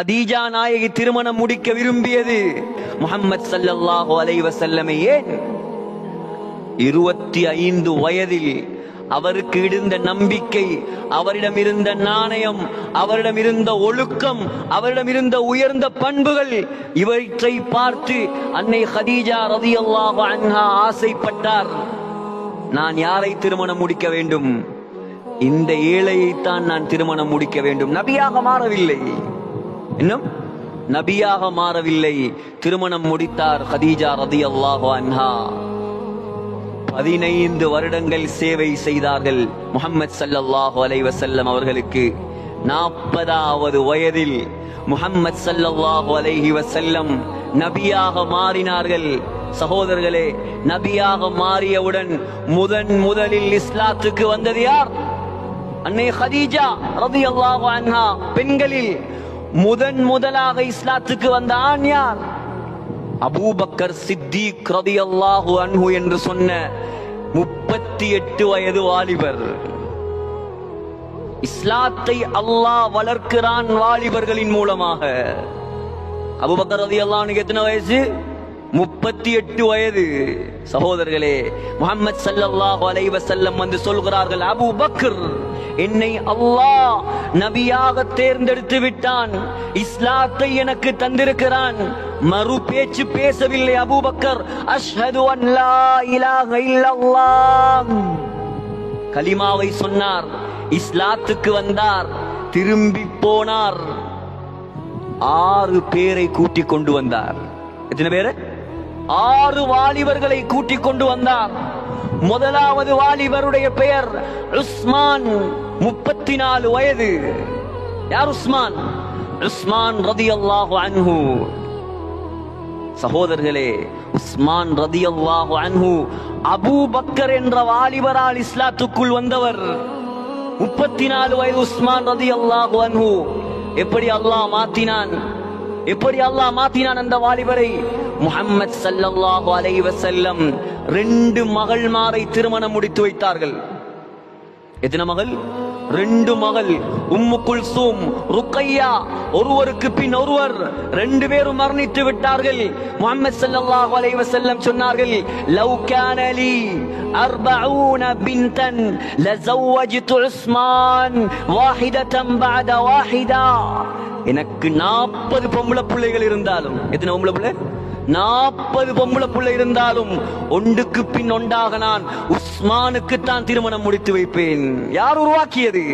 Khadija நாயகி திருமணம் முடிக்க விரும்பியது முகமது சல்லல்லாஹு அலைஹி ஏன்? இருபத்தி ஐந்து வயதில் அவருக்கு இருந்த நம்பிக்கை அவரிடம் இருந்த நாணயம் அவரிடம் இருந்த ஒழுக்கம் அவரிடம் இருந்த உயர்ந்த பண்புகள் இவற்றை பார்த்து அன்னை ஹதீஜா ரதியல்லாஹு அன்ஹா ஆசைப்பட்டார். நான் யாரை திருமணம் முடிக்க வேண்டும்? இந்த ஏழையைத்தான் நான் திருமணம் முடிக்க வேண்டும். நபியாக மாறவில்லை. இன்னும்? நபியாக மாறவில்லை. திருமணம் முடித்தார் ஹதீஜா ரதி அல்லாஹு அன்ஹா. பதினைந்து வருடங்கள் சேவை செய்தார்கள் முகமது சல்லல்லாஹு அலைவசல்லம் அவர்களுக்கு. நாற்பதாவது வயதில் முகம்மது சல்லல்லாஹு அலைஹி வசல்லம் நபியாக மாறினார்கள். சகோதரர்களே நபியாக மாறியவுடன் முதன் முதலில் இஸ்லாத்துக்கு வந்தது யார்? அன்னை ஹதீஜா ரலியல்லாஹு அன்ஹா. பெண்களில் முதன் முதலாக இஸ்லாத்துக்கு வந்த ஆண் யார்? அபூபக்கர் சித்திக் ரதியல்லாஹு அன்ஹு என்று சொன்ன முப்பத்தி எட்டு வயது வாலிபர். இஸ்லாத்தை அல்லாஹ் வளர்க்கிறான் வாலிபர்களின் மூலமாக. அபுபக்கர் ரதி அல்லாஹனுக்கு எத்தனை வயசு? முப்பத்தி எட்டு வயது. சகோதரர்களே முகமது சல்லாஹ் அலைவசல்லம் வந்து சொல்கிறார்கள் அபூ பக்கர் என்னை அல்லாஹ் நபியாக தேர்ந்தெடுத்து விட்டான். இஸ்லாத்தை எனக்கு தந்திருக்கிறான். மறு பேச்சு பேசவில்லை அபூபக்கர். அஷ்ஹது அன் இலாஹ இல்லல்லாஹ். கலிமாவை சொன்னார். இஸ்லாத்துக்கு வந்தார். திரும்பி போனார். ஆறு பேரை கூட்டிக் கொண்டு வந்தார். எத்தனை பேரு? ஆறு வாலிபர்களை கூட்டிக் கொண்டு வந்தார். முதலாவது வாலிபருடைய பெயர் உஸ்மான். முப்பத்தி நாலு வயது. யார் உஸ்மான்? உஸ்மான் ரதி அல்லாஹு அன்ஹு. சகோதரர்களே உஸ்மான் ரதி அல்லாஹு அன்ஹு அபூ பக்கர் என்ற வாலிபரால் இஸ்லாத்துக்குள் வந்தவர். முப்பத்தி நாலு வயது உஸ்மான் ரதி அல்லாஹு அன்ஹு. எப்படி அல்லாஹ் மாத்தினான்? எப்படி அல்லாஹ் மாத்தினான் அந்த வாலிபரை? முஹம்மது சல்லல்லாஹு அலைஹி வஸல்லம் ரெண்டு மகள்மாரை திருமணம் முடித்து வைத்தார்கள். எத்தனை மகள்? ரெண்டு மகள் உம்மு குல்சூம் ருக்கையா ஒருவருக்கு பின் ஒருவர். ரெண்டு பேரும் மரணித்து விட்டார்கள். முகமது ஸல்லல்லாஹு அலைஹி வஸல்லம் சொன்னார்கள் லவ் கான லீ அர்பஊன பின்தன் லஸவஜ்து உஸ்மான் வாஹிதத்தன் பஅத வாஹிதா. எனக்கு நாற்பது பொம்பளை பிள்ளைகள் இருந்தாலும். எத்தனை பொம்பளை பிள்ளை? நாற்பது பொம்பளை புள்ள இருந்தாலும் ஒன்றுக்கு பின் ஒன்றாக நான் உஸ்மானுக்கு தான் திருமணம் முடித்து வைப்பேன். யார் உருவாக்கியது?